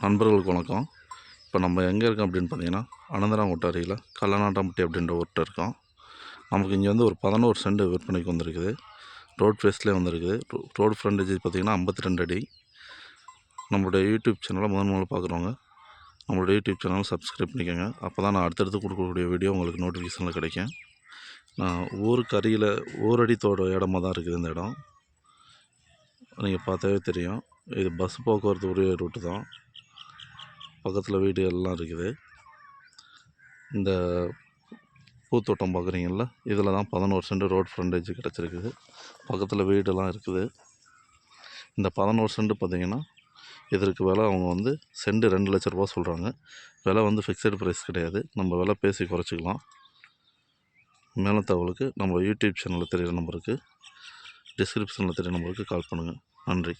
நண்பர்களுக்கு வணக்கம். இப்போ நம்ம எங்கே இருக்கோம் அப்படின்னு பார்த்தீங்கன்னா அனந்தராம் ஒட்டாரியில் கல்லநாட்டாம்பட்டி அப்படின்ற ஊர்கிட்ட இருக்கோம். நமக்கு இங்கே வந்து ஒரு பதினோரு சென்ட் விற்பனைக்கு வந்திருக்குது. ரோட் ஃபேஸ்லேயே வந்திருக்குது. ரோ- ரோடு ஃப்ரண்டேஜ் பார்த்தீங்கன்னா ஐம்பத்தி ரெண்டு அடி. நம்மளுடைய யூடியூப் சேனலை முதன் முதல்ல பார்க்குறவங்க நம்மளுடைய யூடியூப் சேனலை சப்ஸ்கிரைப் பண்ணிக்கோங்க. அப்போ தான் நான் அடுத்தடுத்து கொடுக்கக்கூடிய வீடியோ உங்களுக்கு நோட்டிஃபிகேஷனில் கிடைக்கும். நான் ஊருக்கு அருகில் ஊரடித்தோட இடமா தான் இருக்குது இந்த இடம். நீங்கள் பார்த்தாவே தெரியும். இது பஸ் போக்குவரத்து உரிய ரூட்டு தான். பக்கத்தில் வீடு எல்லாம் இருக்குது. இந்த பூத்தோட்டம் பார்க்குறீங்கள்ல இதில் தான் பதினோரு சென்ட் ரோட் ஃப்ரண்டேஜ் கிடச்சிருக்குது. பக்கத்தில் வீடெல்லாம் இருக்குது. இந்த பதினோரு சென்ட் பார்த்தீங்கன்னா இதற்கு விலை அவங்க வந்து செண்டு ரெண்டு லட்ச ரூபா சொல்கிறாங்க விலை வந்து ஃபிக்ஸட் ப்ரைஸ் கிடையாது. நம்ம விலை பேசி குறைச்சிக்கலாம். மேலும் தகவலுக்கு நம்ம யூடியூப் சேனலில் தெரியிற நம்பருக்கு டிஸ்கிரிப்ஷனில் தெரியிற நம்பருக்கு கால் பண்ணுங்கள் நன்றி.